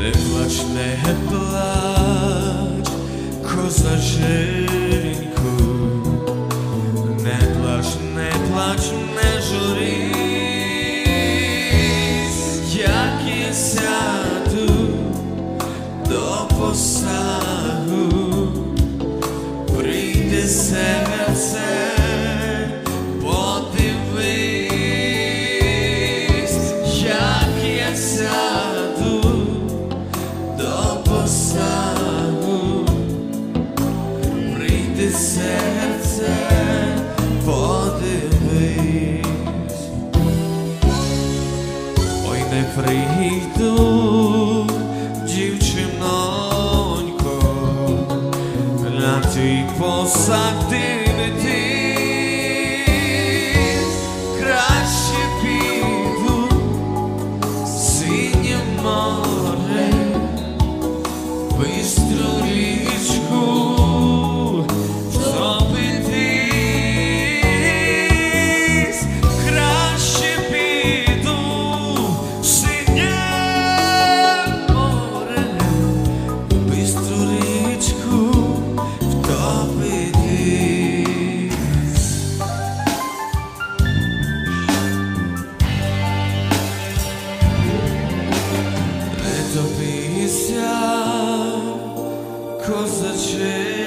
Не плач, не плач, козаченьку, не плач, не плач, не журись, як я сяду до посагу, прийде серце, серце, подивись, ой не прийду, дівчинонько, на твій посаг дивитись, краще піду синє море, бистру річку Życia kozaczy